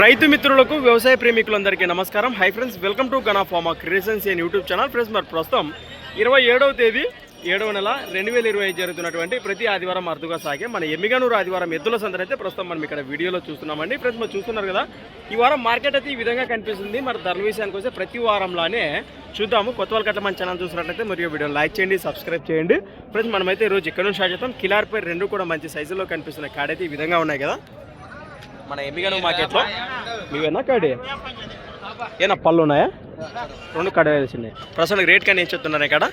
రైతు మిత్రులకు వ్యవసాయ ప్రేమికులందరికీ నమస్కారం. Hi friends welcome to Gana pharma creations and YouTube channel friends మరి ప్రస్తుతం ఇరవై ఏడవ తేదీ ఏడవ నెల రెండు వేల ఇరవై జరుగుతున్నటువంటి ప్రతి ఆదివారం అరుదుగా సాగే మన ఎమ్మిగనూరు ఆదివారం ఎద్దుల సందర్ అయితే ప్రస్తుతం మనం ఇక్కడ వీడియోలో చూస్తున్నామండి. ఫ్రెండ్స్ మనం చూస్తున్నారు కదా ఈ వారం మార్కెట్ అయితే ఈ విధంగా కనిపిస్తుంది. మరి ధరల విషయానికి వస్తే ప్రతి వారంలానే చూద్దాము. కొత్త వాళ్ళకట్ల మన ఛానల్ చూసినట్లయితే మరియు వీడియో లైక్ చేయండి సబ్స్క్రైబ్ చేయండి. ఫ్రెండ్స్ మనమైతే ఈరోజు ఇక్కడ నుంచి స్టార్ట్ చేస్తాం కిలార్పై రెండు కూడా మంచి సైజులో కనిపిస్తున్నాయి కాడైతే ఈ విధంగా ఉన్నాయి కదా. మన ఎమ్మిగను మార్కెట్లో. మీవేనా కాడి? ఏనా పళ్ళు ఉన్నాయా? రెండు కడ వేసినాయి ప్రస్తుతానికి రేట్ కానీ ఏం చెప్తున్నారు ఇక్కడ?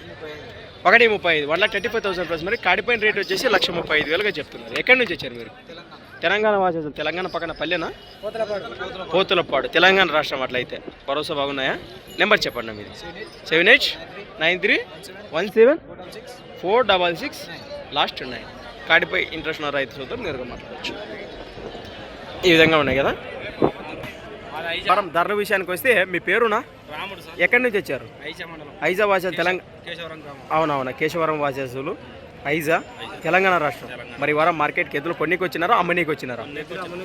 ఒకటి ముప్పై ఐదు one lakh thirty five thousand plus మరి కాడిపోయిన రేట్ వచ్చేసి లక్ష ముప్పై ఐదు వేలుగా చెప్తున్నారు. ఎక్కడి నుంచి వచ్చారు మీరు? తెలంగాణ వాసేసారు తెలంగాణ పక్కన పల్లెనా? పోతులపాడు. తెలంగాణ రాష్ట్రం అట్లయితే. భరోసా బాగున్నాయా? నెంబర్ చెప్పండి మీరు. Seven eight nine three one seven four double six last nine. కాడిపై interest ఉన్న రైతు సోదరు నేరుగా మాట్లాడచ్చు. ఈ విధంగా ఉన్నాయి కదా? మనం ధరల విషయానికి వస్తే మీ పేరునా? రాముడు సార్. ఎక్కడి నుంచి వచ్చారు? ఐజా వాస తెలంగాణ అవునవునా కేశవరం వాసేసులు. ఐజా తెలంగాణ రాష్ట్రం. మరి వారం మార్కెట్కి ఎద్దులు కొన్నికి వచ్చినారా అమ్మనీకి వచ్చినారా?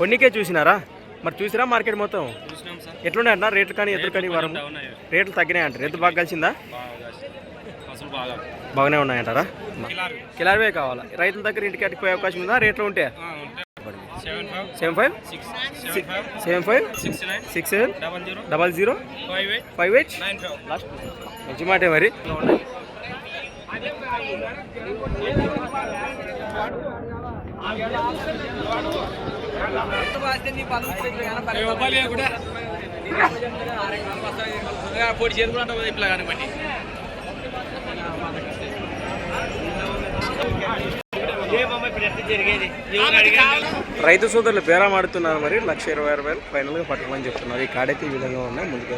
కొన్నికే చూసినారా? మరి చూసిరా మార్కెట్ మొత్తం? చూసినాం సార్. ఎట్లున్నాయి అన్న రేట్లు కానీ ఎద్దులు కానీ వారం? రేట్లు తగ్గినాయి అంటారు ఎద్దు బాగా కలిసిందా బాగానే ఉన్నాయంటారా? కిలారు కిలార్వే కావాలా? రైతుల దగ్గర ఇంటికి అట్టుకుపోయే అవకాశం ఉందా? రేట్లు ఉంటే? Seven five seven five six seven five seven five six nine six seven double zero double zero five eight five eight nine five last మంచి మాటే మరి పొడి చేరుకుంటా ఇట్లా కానివ్వండి రైతు సోదరులు బేరం ఆడుతున్నారు మరి. లక్ష ఇరవై ఆరు వేలు ఫైనల్గా పట్టుకోమని చెప్తున్నారు. ఈ కాడైతే ఈ విధంగా ఉన్నాయి. ముందుకు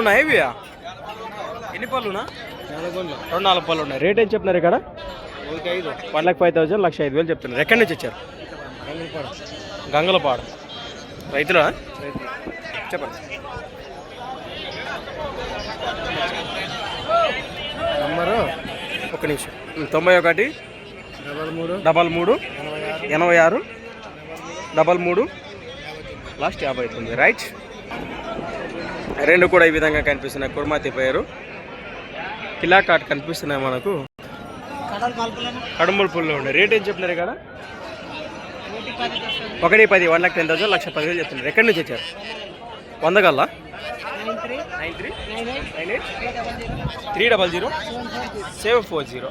ఉన్నాయి. ఇవి ఎన్ని పళ్ళునా? రెండు నాలుగు పళ్ళు ఉన్నాయి. రేట్ ఏం చెప్తున్నారు ఇక్కడ? వన్ లాక్ ఫైవ్ థౌసండ్ లక్ష ఐదు వేలు చెప్తున్నారు. ఎక్కడి నుంచి వచ్చారు? గంగలపాడు. రైతులా? చెప్పండి. నంబరు? ఒక నిమిషం. తొంభై ఒకటి డబల్ మూడు. డబల్ మూడు ఎనభై ఆరు. డబల్ మూడు. లాస్ట్ యాభై తొమ్మిది రైట్. రెండు కూడా ఈ విధంగా కనిపిస్తున్నాయి. కుర్మాతి పేరు. కిలా కాట్ కనిపిస్తున్నాయి మనకు. కడుముల పుల్లో ఉండే. రేట్ ఏం చెప్తున్నారు ఇక్కడ? ఒకటి పది వన్ లాక్ టెన్ థౌసండ్ లక్ష పదివేలు చెప్తున్నారు. ఎక్కడి నుంచి వచ్చారు? వంద Galla nine three nine eight three double zero. Seven four zero.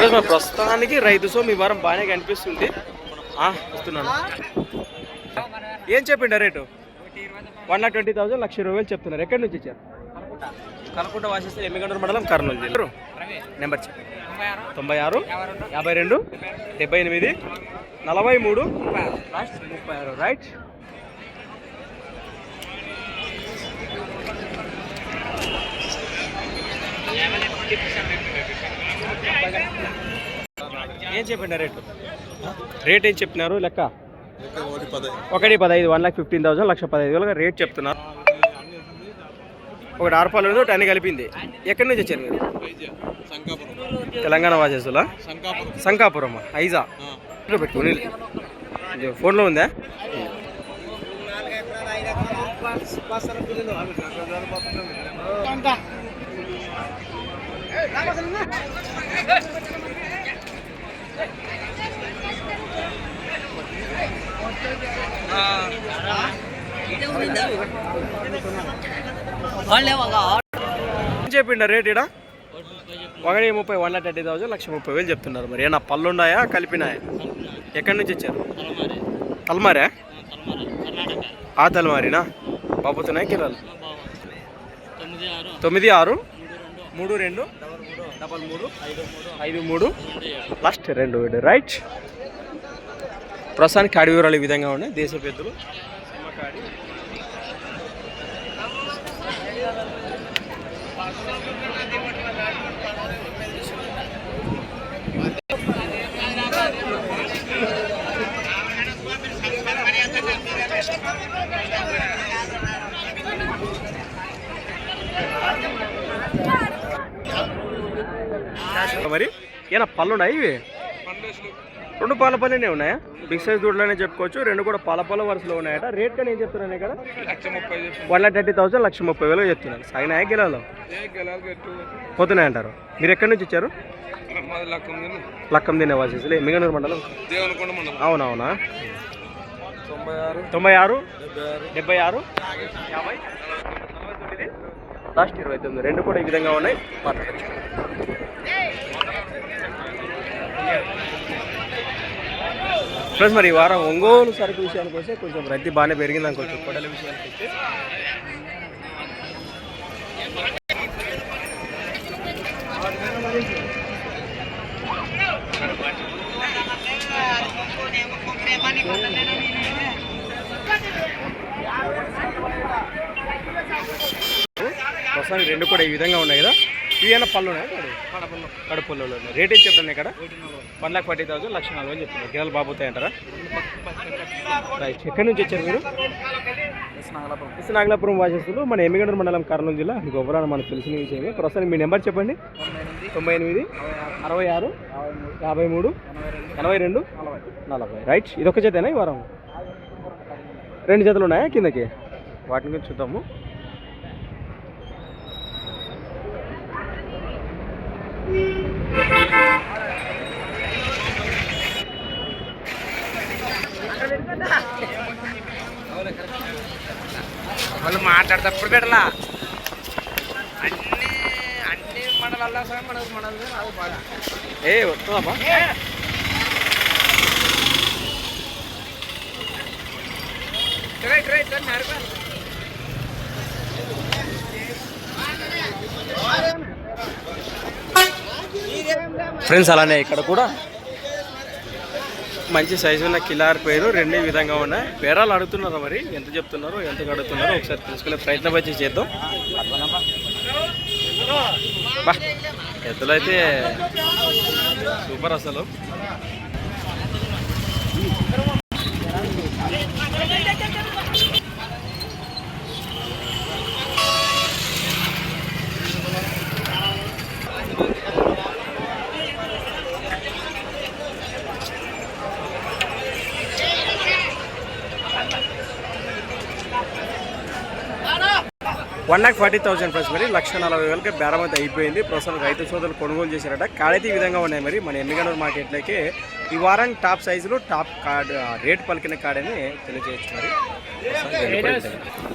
మరి ప్రస్తుతానికి రైతు సో మీ వారం బాగానే కనిపిస్తుంది. వస్తున్నాను. ఏం చెప్పిండ rate? One lakh twenty thousand లక్ష ఇరవై వేలు చెప్తున్నారు. ఎక్కడి నుంచి ఇచ్చారు కనుకుంట వాసిస్తే ఎమ్మిగండ్ర మండలం కర్నూలు జిల్లా. నెంబర్ చెప్పండి. తొంభై ఆరు? యాభై రెండు? డెబ్బై ఎనిమిది? నలభై మూడు? లాస్ట్ ముప్పై ఆరు రైట్ ఏం చెప్పండి రేటు? రేట్ ఏం చెప్పినారు లెక్క? ఒకటి పదహైదు వన్ లాక్ ఫిఫ్టీన్ థౌసండ్ లక్ష పదహైదు వేలుగా రేట్ చెప్తున్నారు. ఒకటి ఆరు పళ్ళు ఒకటి అన్ని కలిపింది. ఎక్కడి నుంచి వచ్చారు మీరు? తెలంగాణ వాసేసులా? శంకాపురం ఐజా? ఇంట్లో పెట్టుకుని ఫోన్లో ఉందా? ఏం చెప్పిండ రేట్ ఇడ ఒకటి ముప్పై వన్ లాక్ థర్టీ థౌసండ్ లక్ష ముప్పై వేలు చెప్తున్నారు మరి. ఏమన్నా పళ్ళు ఉన్నాయా కలిపినాయా? ఎక్కడి నుంచి వచ్చారు? తలమారా? ఆ తలమారినా? బాబుతున్నాయి కిరాలు? తొమ్మిది ఆరు మూడు రెండు డబల్ మూడు ఐదు మూడు లాస్ట్ రెండు రైట్. ప్రస్తుతానికి అడవి వివరాలు ఈ విధంగా ఉన్నాయి. దేశ పెద్దలు మరి? ఏనా పళ్ళు ఉన్నాయి ఇవి? రెండు పాల పళ్ళనే ఉన్నాయా? బిగ్ సైజ్ దూడలనే చెప్పుకోవచ్చు. రెండు కూడా పాల పళ్ళ వరుసలో ఉన్నాయట. రేట్ కానీ ఏం చెప్తున్నాను ఇక్కడ? వన్ లాక్ థర్టీ థౌసండ్ లక్ష ముప్పై వేలు చెప్తున్నాను. సాగినాయా గిలాలో పోతున్నాయి అంటారు. మీరు ఎక్కడి నుంచి ఇచ్చారు లక్కం తినే వాసేసి మిగనూరు మండలం. అవునవునా? తొంభై ఆరు. డెబ్బై ఆరు. యాభై? లాస్ట్ ఇరవై తొమ్మిది. రెండు కూడా ఈ విధంగా ఉన్నాయి. మాట్లాడచ్చు. ఫ్రెండ్స్ మరి ఈ వారం ఒంగోలు సరుకు విషయానికి వస్తే కొంచెం రద్దీ బాగానే పెరిగింది అనుకోవచ్చు. కొడల విషయానికి వస్తే. ప్రస్తుతానికి రెండు కూడా ఈ విధంగా ఉన్నాయి కదా? ఇవి ఏమైనా పళ్ళు ఉన్నాయి? కడుపుల్లో. ఉన్నాయి. రేట్ ఏం చెప్పండి ఇక్కడ? వన్ లాక్ ఫార్టీ థౌసండ్ లక్ష నాలుగు అని చెప్తున్నారు. గిరాలు బాబుతాయి అంటారా? రైట్. ఎక్కడి నుంచి వచ్చారు మీరు? ఎస్ నాగలాపురం. వాసస్తులు మన ఎమ్మిగండ్ర మండలం కర్నూలు జిల్లా. గొప్పరాన మనకు తెలిసిన విషయమే. ప్రస్తుతం మీ నెంబర్ చెప్పండి. తొంభై ఎనిమిది. అరవై ఆరు యాభై మూడు ఎనభై రెండు నలభై రైట్. ఇదొక జతేనా ఈ వారం రెండు జతలు ఉన్నాయా కిందకి? వాటిని గురించి చూద్దాము. వాళ్ళు మాట్లాడేటప్పుడు పెట్టలా అన్ని అన్ని మండలాల్లో సరే మన మనది అది బాగా ఏ వస్తుందమ్మా రైట్ రైట్ నరక ఫ్రెండ్స్ అలానే ఇక్కడ కూడా. మంచి సైజు ఉన్న కిలార్ పేరు రెండు విధంగా ఉన్నాయి పేరాలు అడుగుతున్నారా మరి. ఎంత చెప్తున్నారో ఎంత అడుగుతున్నారో ఒకసారి తెలుసుకునే ప్రయత్నం వచ్చి చేద్దాం. బా ఎద్దులైతే సూపర్ అసలు. One lakh forty thousand plus మరి. లక్ష నలభై వేలకి బేరం అయితే అయిపోయింది. ప్రస్తుతం రైతు సోదరులు కొనుగోలు చేశారట. కాడైతే ఈ విధంగా ఉన్నాయి మరి. మన ఎమ్మిగనూరు మార్కెట్లోకి ఈ వారం టాప్ సైజులో టాప్ కార్డ్ రేట్ పలికిన కార్డని తెలియజేయచ్చు మరి. ఉంటుంది.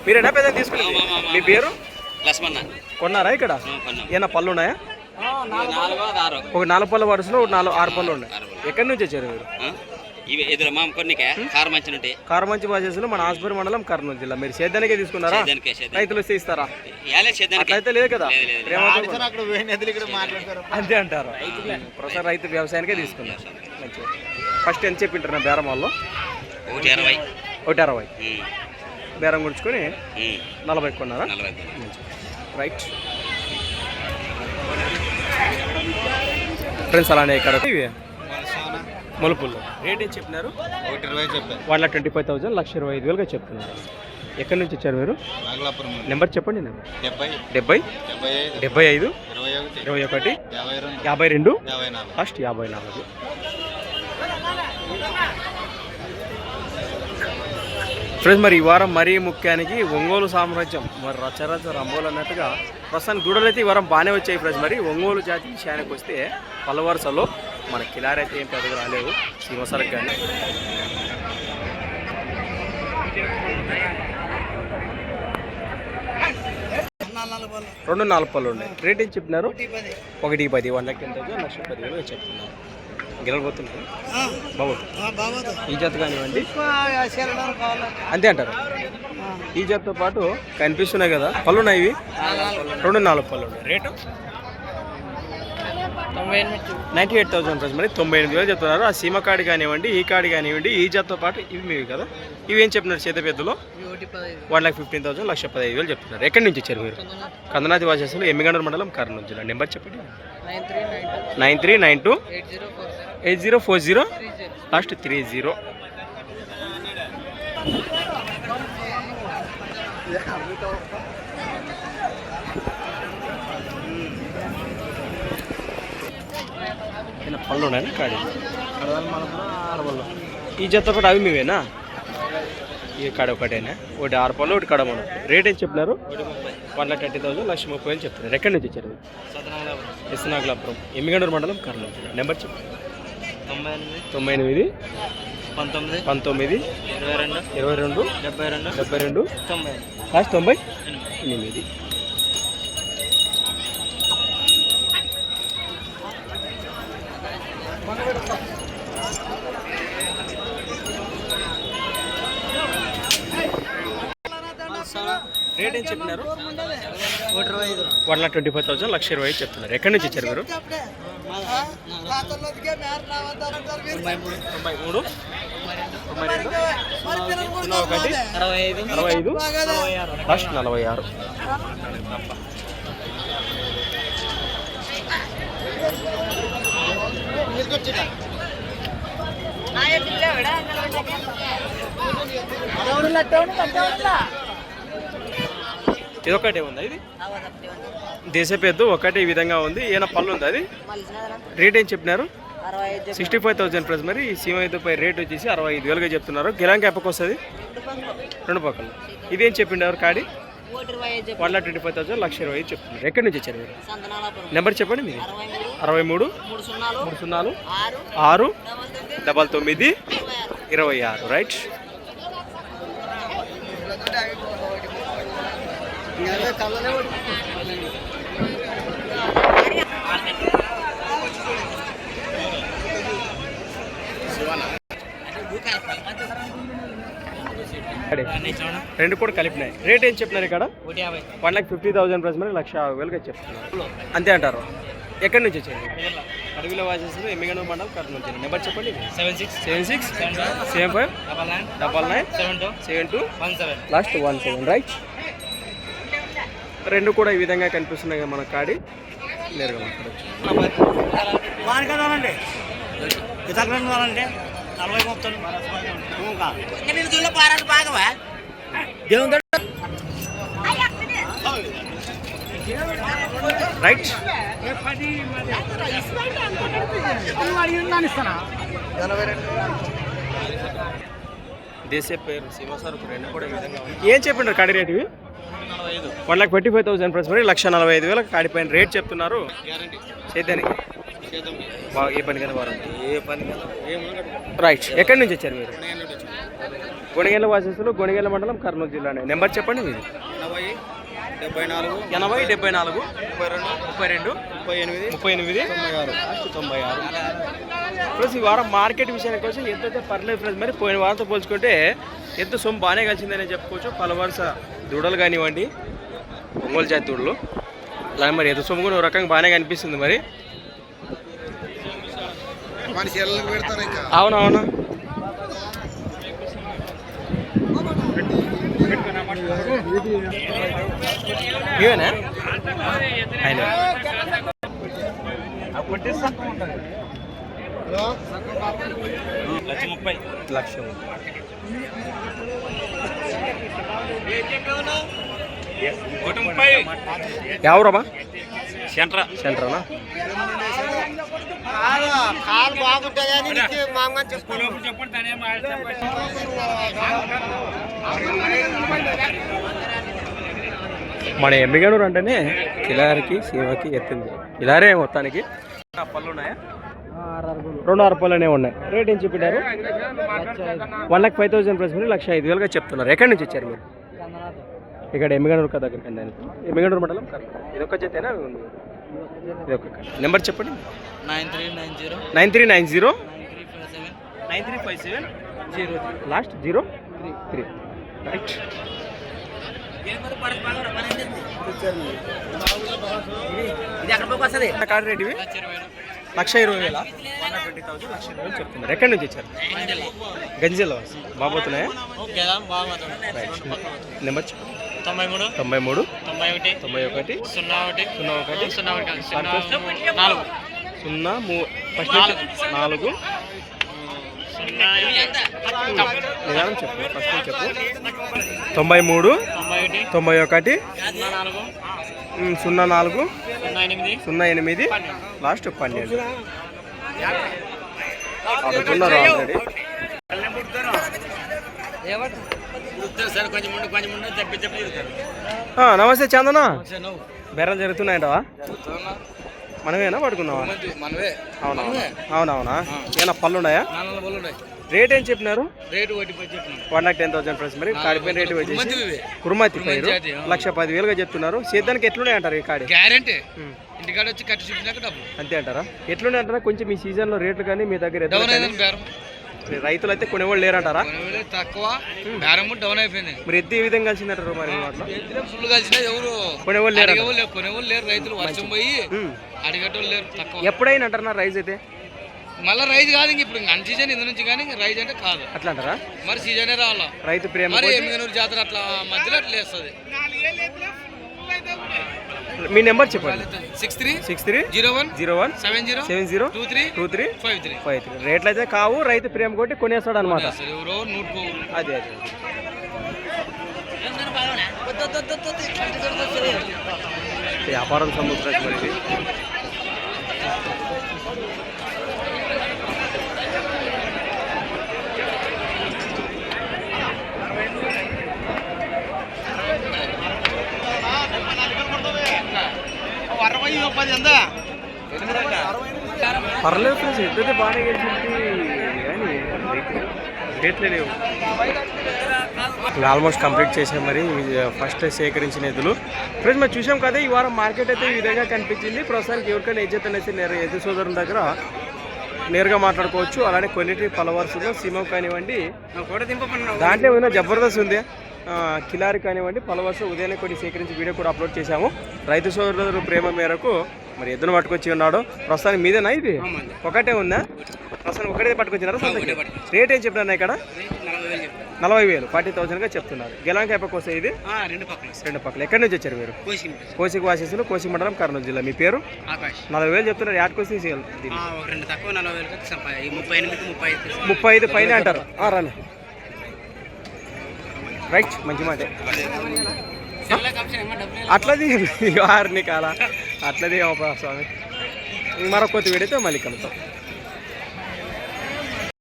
మీరేనా పెద్ద తీసుకున్నది మీ పేరు? కొన్నారా ఇక్కడ? ఏమైనా పళ్ళు ఉన్నాయా? ఒక నాలుగు పళ్ళ వరుసలో ఒక నాలుగు ఆరు పళ్ళు ఉన్నాయి. ఎక్కడి నుంచి వచ్చారు మీరు? ఇవి ఎదురు మా కొన్నికే కారమంచి బాజెస్లో మన ఆస్పరి మండలం కర్నూలు జిల్లా. మీరు సేద్యానికే తీసుకున్నారా? రైతులు వస్తే ఇస్తారా? అట్లయితే లేదు కదా? అంతే అంటారు. ప్రసాద్ రైతు వ్యవసాయానికే తీసుకున్నారు. ఫస్ట్ ఎంత చెప్పింటారు నా బేరం వాళ్ళు? ఒకటి ఇరవై ఒకటి అరవై. బేరం గుడుచుకొని నలభై కొన్నారా? రైట్. ఫ్రెండ్స్ అలానే ఇక్కడ. ఇవి మలుపుల్లో. రేట్ ఏం చెప్పినారు? ఒకటి ఇరవై చెప్పాను one lakh twenty five thousand లక్ష ఇరవై ఐదు వేలుగా చెప్తున్నారు. ఎక్కడి నుంచి వచ్చారు మీరు? నాగలాపురం నెంబర్ చెప్పండి నెంబర్. డెబ్బై. డెబ్బై? డెబ్బై ఐదు. డెబ్బై ఐదు? ఇరవై ఒకటి. ఇరవై ఒకటి? యాభై రెండు. యాభై రెండు? యాభై నాలుగు. ఫస్ట్ యాభై నాలుగు. ఫ్రెండ్స్ మరి ఈ వారం మరీ ముఖ్యానికి ఒంగోలు సామ్రాజ్యం. మరి రచరచ రంబోలు అన్నట్టుగా ప్రస్తుతానికి దూడలు అయితే ఈ వారం బాగానే వచ్చాయి ఫ్రెండ్స్. మరి ఒంగోలు జాతి విషయానికి వస్తే పల్ల వరుసలో మన కిలారి అయితే ఏం పెద్దగా రాలేవు సింహసరకు కానీ. రెండు నాలుగు పళ్ళు ఉన్నాయి. రేట్ ఏం చెప్పినారు? ఒకటి పది వన్ లక్ష ఎంత లక్ష పది వేలు చెప్తున్నారు. గెలవబోతున్నారు బాబు ఈ జత కానివ్వండి. అంతే అంటారు. ఈ జతతో పాటు కనిపిస్తున్నాయి కదా. పళ్ళు ఉన్నాయి ఇవి. రెండు నాలుగు పళ్ళు ఉన్నాయి. Rate ninety eight thousand rupees మరి. తొంభై ఎనిమిది వేలు చెప్తున్నారు. ఆ సీమ కార్డు కానివ్వండి ఈ కార్డు కానివ్వండి ఈ జతతో పాటు ఇవి మీవి కదా. ఇవి ఏం చెప్పినారు చేత పెద్దలో? వన్ లాక్ ఫిఫ్టీన్ థౌసండ్ లక్ష పదహైదు వేలు చెప్తున్నారు. ఎక్కడి నుంచి ఇచ్చారు మీరు? కందనాది వాసేసులు ఎమ్మిగండ్ర మండలం కర్నూలు జిల్లా. నెంబర్ చెప్పండి. Nine three nine two. Eight zero four zero. Last three zero. పళ్ళు ఉన్నాయా కాడి? ఈ జత ఒకటి అవి మీవేనా? ఈ కాడ ఒకటేనా? ఒకటి ఆరు పళ్ళు ఒకటి కడ మనం రేట్ ఏం చెప్పినారు? వన్ లాక్ థర్టీ థౌసండ్ లక్ష ముప్పై వేలు చెప్తున్నారు ఎక్కడి నుంచి వచ్చారు? ఎస్నాగలాపురం ఎమ్మిగండూరు మండలం కర్నూలు నెంబర్ చెప్పు. తొంభై ఎనిమిది. తొంభై ఎనిమిది. పంతొమ్మిది. పంతొమ్మిది. ఇరవై రెండు. ఇరవై రెండు. డెబ్బై రెండు. డెబ్బై రెండు. తొంభై తొంభై? ఎనిమిది ఎనిమిది రేట్ ఏం చెప్పినారు? One lakh twenty five thousand లక్ష ఇరవై ఐదు చెప్తున్నారు. ఎక్కడి నుంచి ఇచ్చారు మీరు? తొంభై మూడు. ఒకటి అరవై ఐదు లాస్ట్ నలభై ఆరు. ఇది ఒకటే ఉందా ఇది? దేశ పెద్ద ఒకటే ఈ విధంగా ఉంది. ఏమైనా పళ్ళు ఉంది అది? రేట్ ఏం చెప్పినారు? సిక్స్టీ ఫైవ్ థౌసండ్ ప్లస్ మరి. ఈ సీమ పై రేట్ వచ్చేసి అరవై ఐదు వేలుగా చెప్తున్నారు. గిరాంకి ఎప్పకి వస్తుంది? రెండు పక్కల. ఇదేం చెప్పిండు ఎవరు? కాడి? One lakh twenty five thousand లక్ష ఇరవై ఐదు చెప్తున్నారు. ఎక్కడి నుంచి వచ్చారు మీరు? నెంబర్ చెప్పండి మీరు. అరవై మూడు. మూడు. సున్నాలు. ఆరు. డబల్ తొమ్మిది. ఇరవై ఆరు. రైట్ రెండు కూడా కలిపినాయి. రేట్ ఏం చెప్పినారు ఇక్కడ? One lakh fifty thousand plus మరి లక్ష యాభై వేలుగా చెప్తున్నారు అంతే అంటారు. ఎక్కడి నుంచి వచ్చారు? అడవిలో. వాసేస్తుంది ఎమ్మిగనూరు మండలం కర్నూలు జిల్లా. నెంబర్ చెప్పండి. Seven six. Seven six seven five seven five double nine double nine seven two seven two one seven last one seven right రెండు కూడా ఈ విధంగా కనిపిస్తున్నాయి కదా మన కాడి. నేరుగా మాట్లాడచ్చు రైట్ దేశ పేరు శివసరుకు రెండు కూడా ఈ విధంగా ఉంది ఏం చెప్పిండ్రు కాడి rate one lakh twenty five thousand plus మరి లక్ష నలభై ఐదు వేలకు కాడి పైన రేట్ చెప్తున్నారు చేద్దానికి బాగా ఏ పని కదా వారంటీ ఏ పని రైట్ ఎక్కడి నుంచి వచ్చారు మీరు? గొణిగేళ్ళ వాసస్సులు గొణిగేళ్ళ మండలం కర్నూలు జిల్లానే. నెంబర్ చెప్పండి మీరు. డెబ్బై నాలుగు ఎనభై డెబ్బై నాలుగు ముప్పై రెండు ముప్పై రెండు ముప్పై ఎనిమిది ముప్పై ఎనిమిది తొంభై ఆరు. తొంభై ఆరు. ప్లస్ ఈ వారం మార్కెట్ విషయానికి వచ్చి ఎంత అయితే పర్లేదు ఫ్రెండ్స్ మరి పోయిన వారంతో పోల్చుకుంటే ఎంత సొమ్ము బాగానే కలిసిందని చెప్పుకోవచ్చు. పలువరుస దూడలు కానివ్వండి ఒంగోలు జాతి దూడలు. అలాగే మరి ఎంత సొమ్ము కూడా ఒక రకంగా బాగానే కనిపిస్తుంది మరి. అవునవును. ఇవేనా? ఆయన లక్ష ముప్పై. లక్ష ఎవరమ్మా? సెంట్రా. సెంటర్నా? కాలు చెప్పండి మన ఎమ్మిగనూరు అంటేనే కిలారికి సీమకి ఎత్తింది. కిలారే మొత్తానికి. పళ్ళు ఉన్నాయా? రెండు ఆరు పళ్ళనే ఉన్నాయి. రేట్ ఏం చెప్పారు one lakh five thousand plus మీరు లక్ష ఐదు వేలుగా చెప్తున్నారు. ఎక్కడి నుంచి వచ్చారు మీరు? ఇక్కడ ఎమ్మిగనూరు కదా దగ్గరికి అండి ఎమ్మిగనూరు మండలం ఇది ఒక చేతేనా? ఇది ఒక నెంబర్ చెప్పండి. Nine three nine zero. Nine three nine zero. Nine three five seven. Nine three five seven. Zero last zero three. Three. Right ఇది ఎక్కడ పోయి వస్తుంది? కార్డు రేట్ ఇవి? లక్ష ఇరవై వేల? చెప్తున్నారు. ఎక్కడి నుంచి వచ్చారు? గంజిలో. బాబోతున్నాయా? నెంబర్ తొంభై మూడు. తొంభై మూడు. తొంభై ఒకటి. తొంభై ఒకటి. సున్నా ఒకటి. సున్నా ఒకటి. సున్నా ఒకటి నాలుగు. సున్నా మూ ఫస్ట్ నాలుగు. నిదానం చెప్పు ఫస్ట్ చెప్పు. తొంభై మూడు. తొంభై ఒకటి. సున్నా నాలుగు. సున్నా ఎనిమిది. లాస్ట్ పన్నెండు. అడుగుతున్నారు ఆల్రెడీ నమస్తే చందన. బెర్రలు జరుగుతున్నాయంటవా? మనమేనా పడుకున్నావా? మనవే అవునవునా అవునవునా ఏమైనా పళ్ళు ఉన్నాయి రేట్ ఏం చెప్పినారు? Rate one lakh ten thousand price మరి కాడిపోయిన రేటు వచ్చేసి. కుర్మతి పైరు. లక్ష పదివేలుగా చెప్తున్నారు. సేద్యానికి ఎట్లున్నాయి అంటారు ఈ కాడి? గ్యారెంటీ. ఇంటికాడ వచ్చి కట్టి చూపించాక డబ్బులు. అంతే అంటారా? ఎట్లున్నాయి అంటారా కొంచెం ఈ సీజన్లో రేట్లు కానీ మీ దగ్గర రైతులు అయితే కొనేవాళ్ళు లేరంటారా? తక్కువ. బేరం డౌన్ అయిపోయింది. మరి ఎద్దు ఏ విధంగా కలిసిందంటారు మరి మీ ఫుల్ కలిసినా ఎవరు కొనేవాళ్ళు లేరు కొనేవాళ్ళు లేరు. రైతులు వర్షం పోయి. అడిగేటోళ్ళు లేరు తక్కువ. ఎప్పుడైనా అంటారా రైస్ అయితే? మళ్ళీ రైతు కాదు ఇంక ఇప్పుడు అన్ సీజన్ ఇందు నుంచి కానీ రైతు అంటే కాదు. అట్లా అంటారా? మరి సీజనే రావాలా? రైతు ప్రేమ మరి ఎమ్మిగనూరు జాతర అట్లా మధ్యలో అట్లా వేస్తుంది మీ నెంబర్ చెప్పండి. Six three six three zero one zero one seven zero seven zero two three two three five three. Five three. రేట్లు అయితే కావు రైతు ప్రేమ కొట్టి కొనేస్తాడు అనమాట అదే అదే. వ్యాపారం సముద్రం పర్లేదు ఫ్రెండ్స్ బాగానే గెలిచింది కానీ రేట్లు- రేట్లే లేవు ఆల్మోస్ట్ కంప్లీట్ చేసాం మరి ఫస్ట్ సేకరించిన ఎద్దులు. ఫ్రెండ్స్ మరి చూసాం కదా ఈ వారం మార్కెట్ అయితే ఈ విధంగా కనిపించింది. ప్రస్తుతానికి ఎవరికైనా ఎజ్జత్ అయితే నేరు ఎద్దు సోదరుల దగ్గర నేరుగా మాట్లాడుకోవచ్చు. అలానే క్వాలిటీ పలవర్సులో సిమం కానివ్వండి. దాంట్లో ఏమైనా జబర్దస్త్ ఉంది? కిలారి కానివ్వండి పలవర్సు ఉదయాన్నే కొన్ని సేకరించి వీడియో కూడా అప్లోడ్ చేశాము. రైతు సోదరుల ప్రేమ మేరకు మరి ఎద్దును పట్టుకొచ్చి ఉన్నాడు. ప్రస్తుతానికి మీదేనా ఇది? ఒకటే ఉందా? ప్రస్తుతానికి ఒకటే పట్టుకొచ్చినారా? సొంతకి? రేట్ ఏం చెప్పినా ఇక్కడ? నలభై వేలు ఫార్టీ థౌసండ్గా చెప్తున్నారు. గెలాంక ఎప్పకొస్తే ఇది? రెండు పక్కల రెండు ఎక్కడి నుంచి వచ్చారు మీరు? కోసి కోసిక వాసేసులు కోసి మండలం కర్నూలు జిల్లా. మీ పేరు? నలభై వేలు చెప్తున్నారు. యాడ్ కోసి. రెండు ముప్పై ఐదు పైన అంటారు. రాలే. రైట్ మంచి మాట. అట్లది వారిని కాల. అట్లది స్వామి. మరొక కొత్త మళ్ళీ కలుద్దాం.